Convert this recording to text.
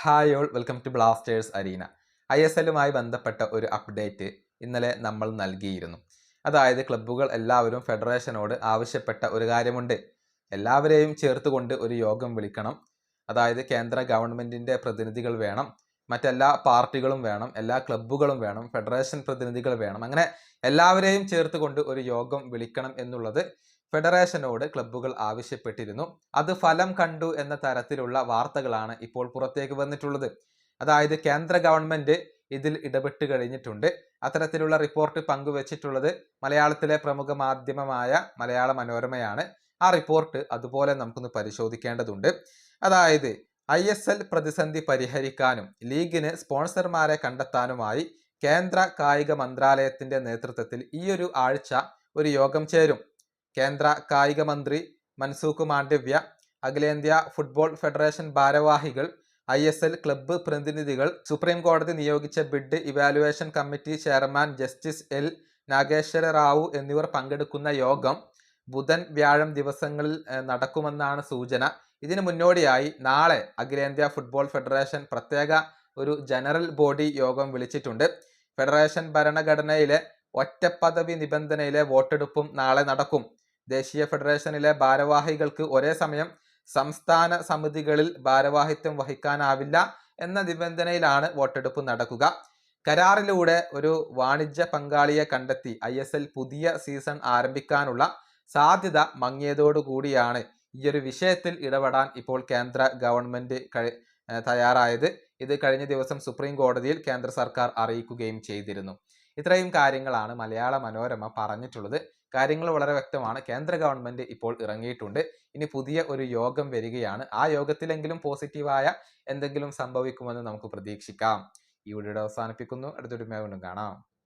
Hi all welcome to blasters arena I S എല്ലുമായി ബന്ധപ്പെട്ട ഒരു update ഇന്നലെ നമ്മൾ നൽകിയിരുന്നു. അതായത് ക്ലബ്ബുകൾ എല്ലാവരും ഫെഡറേഷനോട് ആവശ്യപ്പെട്ട ഒരു കാര്യമുണ്ട്. എല്ലാവരെയും ചേർത്തുകൊണ്ട് ഒരു യോഗം വിളിക്കണം. അതായത് കേന്ദ്ര ഗവൺമെന്റിന്റെ പ്രതിനിധികൾ വേണം. മറ്റെല്ലാ പാർട്ടികളും വേണം എല്ലാ ക്ലബ്ബുകളും വേണം ഫെഡറേഷൻ പ്രതിനിധികൾ വേണം. അങ്ങനെ എല്ലാവരെയും ചേർത്തുകൊണ്ട് ഒരു യോഗം വിളിക്കണം എന്നുള്ളത് ഫെഡറേഷനോട് ക്ലബ്ബുകൾ ആവശ്യപ്പെട്ടിരുന്നു. അത് ഫലം കണ്ടു എന്ന തരത്തിലുള്ള വാർത്തകളാണ് ഇപ്പോൾ പുറത്തേക്ക് വന്നിട്ടുള്ളത്. അതായത് കേന്ദ്ര ഗവൺമെന്റ് ഇതിൽ ഇടപെട്ട് കഴിഞ്ഞിട്ടുണ്ട്. അത്തരത്തിലുള്ള റിപ്പോർട്ട് പങ്കുവച്ചിട്ടുള്ളത് മലയാളത്തിലെ പ്രമുഖ മാധ്യമമായ മലയാള മനോരമയാണ്. ആ റിപ്പോർട്ട് അതുപോലെ നമുക്കൊന്ന് പരിശോധിക്കേണ്ടതുണ്ട്. അതായത് ഐ എസ് എൽ പ്രതിസന്ധി പരിഹരിക്കാനും ലീഗിന് സ്പോൺസർമാരെ കണ്ടെത്താനുമായി കേന്ദ്ര കായിക മന്ത്രാലയത്തിന്റെ നേതൃത്വത്തിൽ ഈ ഒരു ആഴ്ച ഒരു യോഗം ചേരും. കേന്ദ്ര കായിക മന്ത്രി മൻസൂഖ് മാണ്ഡവ്യ അഖിലേന്ത്യാ ഫുട്ബോൾ ഫെഡറേഷൻ ഭാരവാഹികൾ ഐ എസ് എൽ ക്ലബ്ബ് പ്രതിനിധികൾ സുപ്രീം കോടതി നിയോഗിച്ച bid evaluation committee chairman justice L Nageswara Rao എന്നിവർ പങ്കെടുക്കുന്ന യോഗം ബുധൻ വ്യാഴം ദിവസങ്ങളിൽ നടക്കുമെന്നാണ് സൂചന. ഇതിനു മുന്നോടിയായി നാളെ അഖിലേന്ത്യാ ഫുട്ബോൾ ഫെഡറേഷൻ പ്രത്യേക ഒരു ജനറൽ ബോഡി യോഗം വിളിച്ചിട്ടുണ്ട്. ഫെഡറേഷൻ ഭരണഘടനയിലെ ഒറ്റപ്പദവി നിബന്ധനയിലെ വോട്ടെടുപ്പും നാളെ നടക്കും. ദേശീയ ഫെഡറേഷനിലെ ഭാരവാഹികൾക്ക് ഒരേ സമയം സംസ്ഥാന സമിതികളിൽ ഭാരവാഹിത്വം വഹിക്കാനാവില്ല എന്ന നിബന്ധനയിലാണ് വോട്ടെടുപ്പ് നടക്കുക. കരാറിലൂടെ ഒരു വാണിജ്യ പങ്കാളിയെ കണ്ടെത്തി ഐ പുതിയ സീസൺ ആരംഭിക്കാനുള്ള സാധ്യത മങ്ങിയതോടുകൂടിയാണ്. ഈ ഒരു വിഷയത്തിൽ ഇടപെടാൻ ഇപ്പോൾ കേന്ദ്ര ഗവൺമെന്റ് തയ്യാറായത്. ഇത് കഴിഞ്ഞ ദിവസം സുപ്രീം കോടതിയിൽ കേന്ദ്ര സർക്കാർ അറിയിക്കുകയും ചെയ്തിരുന്നു. ഇത്രയും കാര്യങ്ങളാണ് മലയാള മനോരമ പറഞ്ഞിട്ടുള്ളത്. കാര്യങ്ങൾ വളരെ വ്യക്തമാണ്. കേന്ദ്ര ഗവൺമെന്റ് ഇപ്പോൾ ഇറങ്ങിയിട്ടുണ്ട്. ഇനി പുതിയ ഒരു യോഗം വരികയാണ്. ആ യോഗത്തിലെങ്കിലും പോസിറ്റീവായ എന്തെങ്കിലും സംഭവിക്കുമെന്ന് നമുക്ക് പ്രതീക്ഷിക്കാം. ഈ വീഡിയോ അവസാനിപ്പിക്കുന്നു. അടുത്തൊരു വീണ്ടും കാണാം.